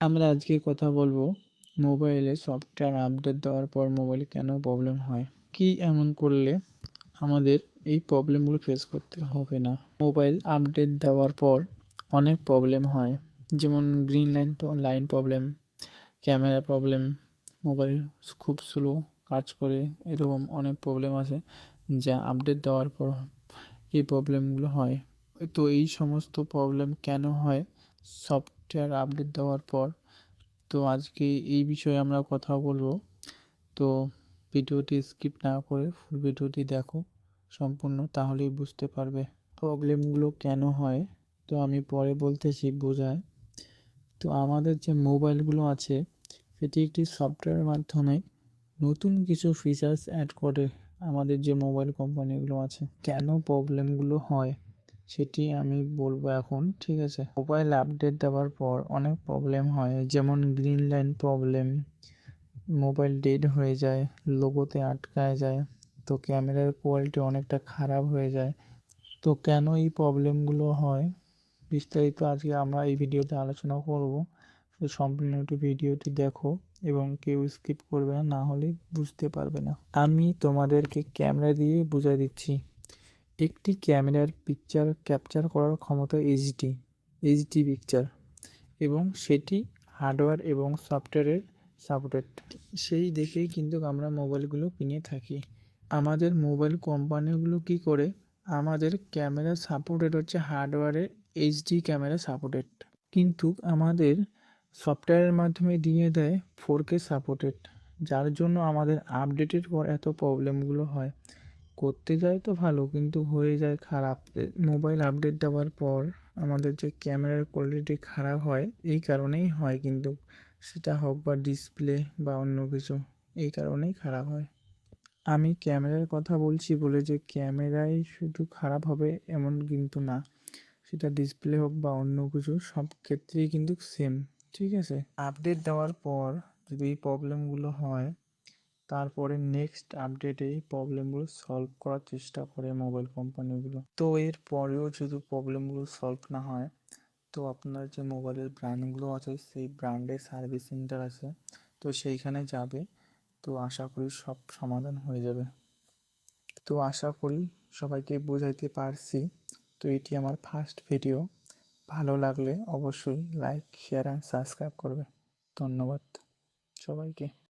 আমরা আজকে কথা বলব মোবাইলে সফটওয়্যার আপডেট দেওয়ার পর মোবাইলে কেন প্রবলেম হয়? কি এমন করলে আমাদের এই প্রবলেমগুলো ফেস করতে হবে না? মোবাইল আপডেট দেওয়ার পর অনেক প্রবলেম হয়। যেমন green line line problem camera problem mobile খুব স্লো কাজ করে, এরকম অনেক প্রবলেম আছে যা আপডেট দেওয়ার পর এই প্রবলেমগুলো হয়। তো এই সমস্ত প্রবলেম কেন হয়? সফটওয়্যার আপডেট দেওয়ার পর, তো আজকে এই বিষয়ে আমরা কথা বলব। তো ভিডিওটি স্কিপ না করে ফুল ভিডিওটি দেখো সম্পূর্ণ, তাহলেই বুঝতে পারবে প্রবলেমগুলো কেন হয়। তো আমি পরে বলতেছি বোঝায়। তো আমাদের যে মোবাইলগুলো আছে, সেটি একটি সফটওয়্যারের মাধ্যমে নতুন কিছু ফিচার্স অ্যাড করে আমাদের যে মোবাইল কোম্পানিগুলো আছে, কেন প্রবলেমগুলো হয়? সেটি আমি বলব এখন, ঠিক আছে? মোবাইল আপডেট দেওয়ার পর অনেক প্রবলেম হয়, যেমন green line problem mobile dead হয়ে যায় লোগোতে আটকায় যায়, তো ক্যামেরার কোয়ালিটি অনেকটা খারাপ হয়ে যায়। তো কেন এই প্রবলেমগুলো হয়? বিস্তারিত আজকে আমরা এই ভিডিওতে আলোচনা করব। তো সম্পূর্ণ একটু ভিডিওটি দেখো এবং কেউ স্কিপ করবে না না হলে বুঝতে পারবে না। আমি তোমাদেরকে ক্যামেরা দিয়ে বুঝাই দিচ্ছি। একটি ক্যামেরার পিকচার ক্যাপচার করার ক্ষমতা এইচডি এইচডি পিকচার এবং সেটি হার্ডওয়্যার এবং সফটওয়্যারের সাপোর্টেড সেই দেখেই কিন্তু আমরা মোবাইলগুলো কিনে থাকি। আমাদের মোবাইল কোম্পানিগুলো কি করে? আমাদের ক্যামেরা সাপোর্টেড হচ্ছে হার্ডওয়্যারের এইচডি ক্যামেরা সাপোর্টেড কিন্তু আমাদের সফটওয়্যারের মাধ্যমে দিয়ে দেয় ফোর কে সাপোর্টেড যার জন্য আমাদের আপডেটের পর এত প্রবলেমগুলো হয়। করতে যায় তো ভালো, কিন্তু হয়ে যায় খারাপ। মোবাইল আপডেট দেওয়ার পর আমাদের যে ক্যামেরার কোয়ালিটি খারাপ হয়, এই কারণেই হয় কিন্তু সেটা হোক বা ডিসপ্লে বা অন্য কিছু, এই কারণেই খারাপ হয়। আমি ক্যামেরার কথা বলছি বলে যে ক্যামেরাই শুধু খারাপ হবে এমন কিন্তু না, সেটা ডিসপ্লে হোক বা অন্য কিছু, সব ক্ষেত্রেই কিন্তু সেম ঠিক আছে? আপডেট দেওয়ার পর যদি এই প্রবলেমগুলো হয় তারপরে নেক্সট আপডেটে এই প্রবলেমগুলো সলভ করার চেষ্টা করে মোবাইল কোম্পানিগুলো তো এর পরেও যদি প্রবলেমগুলো সলভ না হয়, তো আপনার যে মোবাইলের ব্র্যান্ডগুলো আছে, সেই ব্র্যান্ডের সার্ভিস সেন্টার আছে, তো সেইখানে যাবে। তো আশা করি সব সমাধান হয়ে যাবে। তো আশা করি সবাইকে বোঝাইতে পারছি। তো এটি আমার ফার্স্ট ভিডিও ভালো লাগলে অবশ্যই লাইক শেয়ার অ্যান্ড সাবস্ক্রাইব করবে। ধন্যবাদ সবাইকে।